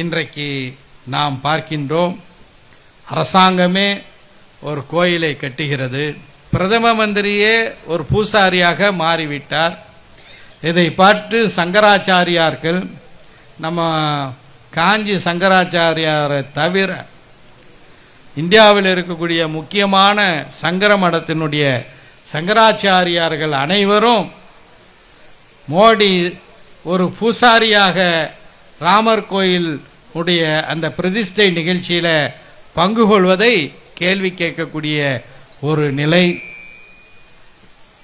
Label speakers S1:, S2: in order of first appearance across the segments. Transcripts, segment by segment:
S1: இன்றைக்கு நாம் பார்க்கின்றோம் அரசாங்கமே ஒரு கோயிலை கட்டுகிறது. பிரதம மந்திரியே ஒரு பூசாரியாக மாறிவிட்டார். இதை பார்த்து சங்கராச்சாரியார்கள் நம்ம காஞ்சி சங்கராச்சாரியாரை தவிர இந்தியாவில் இருக்கக்கூடிய முக்கியமான சங்கர மடத்தினுடைய சங்கராச்சாரியார்கள் அனைவரும் மோடி ஒரு பூசாரியாக ராமர் கோயில் உடைய அந்த பிரதிஷ்டை நிகழ்ச்சியில் பங்கு கொள்வதை கேள்வி கேட்கக்கூடிய ஒரு நிலை.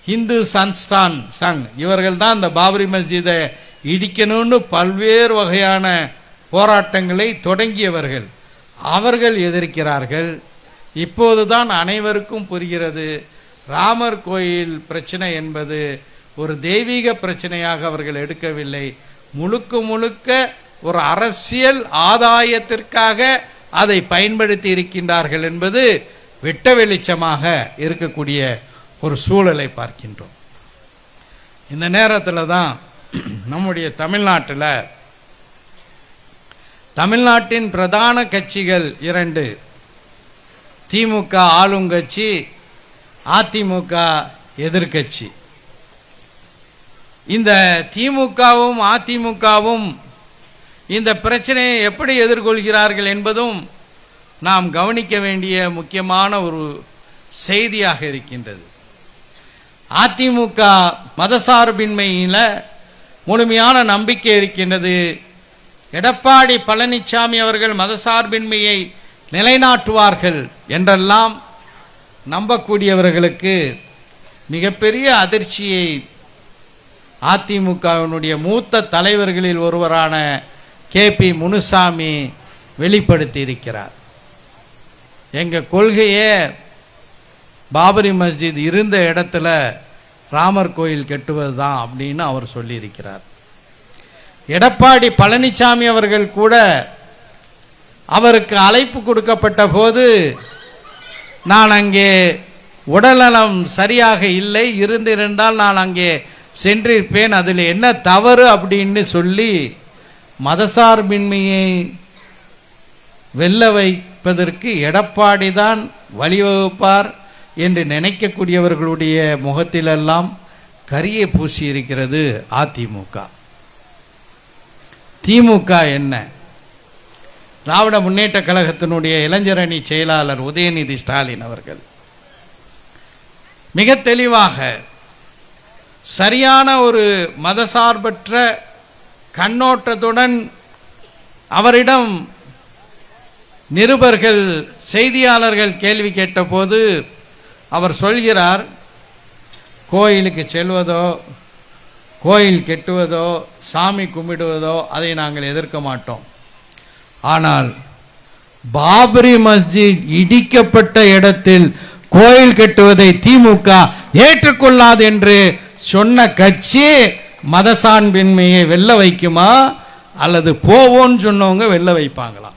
S1: இந்து சன்ஸ்தான் சங் இவர்கள் தான் இந்த பாபரி மஸ்ஜிதை இடிக்கணும்னு பல்வேறு வகையான போராட்டங்களை தொடங்கியவர்கள். அவர்கள் எதிர்க்கிறார்கள். இப்போதுதான் அனைவருக்கும் புரிகிறது ராமர் கோயில் பிரச்சனை என்பது ஒரு தெய்வீக பிரச்சனையாக அவர்கள் எடுக்கவில்லை. முழுக்க முழுக்க ஒரு அரசியல் ஆதாயத்திற்காக அதை பயன்படுத்தி இருக்கின்றார்கள் என்பது வெட்ட வெளிச்சமாக இருக்கக்கூடிய ஒரு சூழலை பார்க்கின்றோம். இந்த நேரத்தில் தான் நம்முடைய தமிழ்நாட்டில் தமிழ்நாட்டின் பிரதான கட்சிகள் இரண்டு. திமுக ஆளுங்கட்சி அதிமுக எதிர்கட்சி. இந்த திமுகவும் அதிமுகவும் இந்த பிரச்சனையை எப்படி எதிர்கொள்கிறார்கள் என்பதும் நாம் கவனிக்க வேண்டிய முக்கியமான ஒரு செய்தியாக இருக்கின்றது. அதிமுக மதசார்பின்மையில் முழுமையான நம்பிக்கை இருக்கின்றது. எடப்பாடி பழனிசாமி அவர்கள் மதசார்பின்மையை நிலைநாட்டுவார்கள் என்றெல்லாம் நம்பக்கூடியவர்களுக்கு மிகப்பெரிய அதிர்ச்சியை அதிமுகவினுடைய மூத்த தலைவர்களில் ஒருவரான கே பி முனுசாமி வெளிப்படுத்தி இருக்கிறார் எங்கள் கொள்கையே பாபரி மஸ்ஜித் இருந்த இடத்துல ராமர் கோயில் கட்டுவது தான் அப்படின்னு அவர் சொல்லியிருக்கிறார். எடப்பாடி பழனிசாமி அவர்கள் கூட அவருக்கு அழைப்பு கொடுக்கப்பட்ட போது நான் அங்கே உடல்நலம் சரியாக இல்லை இருந்திருந்தால் நான் அங்கே சென்றிருப்பேன் அதில் என்ன தவறு அப்படின்னு சொல்லி மதசார்பின்மையை வெல்ல வைப்பதற்கு எடப்பாடி தான் வழிவகுப்பார் என்று நினைக்கக்கூடியவர்களுடைய முகத்திலெல்லாம் கரியை பூசி இருக்கிறது அதிமுக. திமுக என்ன? திராவிட முன்னேற்ற கழகத்தினுடைய இளைஞரணி செயலாளர் உதயநிதி ஸ்டாலின் அவர்கள். மிக தெளிவாக சரியான ஒரு மதசார்பற்ற கண்ணோட்டத்துடன் அவரிடம் நிருபர்கள் செய்தியாளர்கள் கேள்வி கேட்டபோது அவர் சொல்கிறார் கோயிலுக்கு செல்வதோ கோயில் கெட்டுவதோ சாமி கும்பிடுவதோ அதை நாங்கள் எதிர்க்க மாட்டோம். ஆனால் பாபரி மஸ்ஜித் இடிக்கப்பட்ட இடத்தில் கோயில் கட்டுவதை திமுக ஏற்றுக்கொள்ளாது என்று சொன்ன கட்சி மதசான்பின்மையை வெல்ல வைக்குமா? அல்லது போவோன்னு சொன்னவங்க வெல்ல வைப்பாங்களா?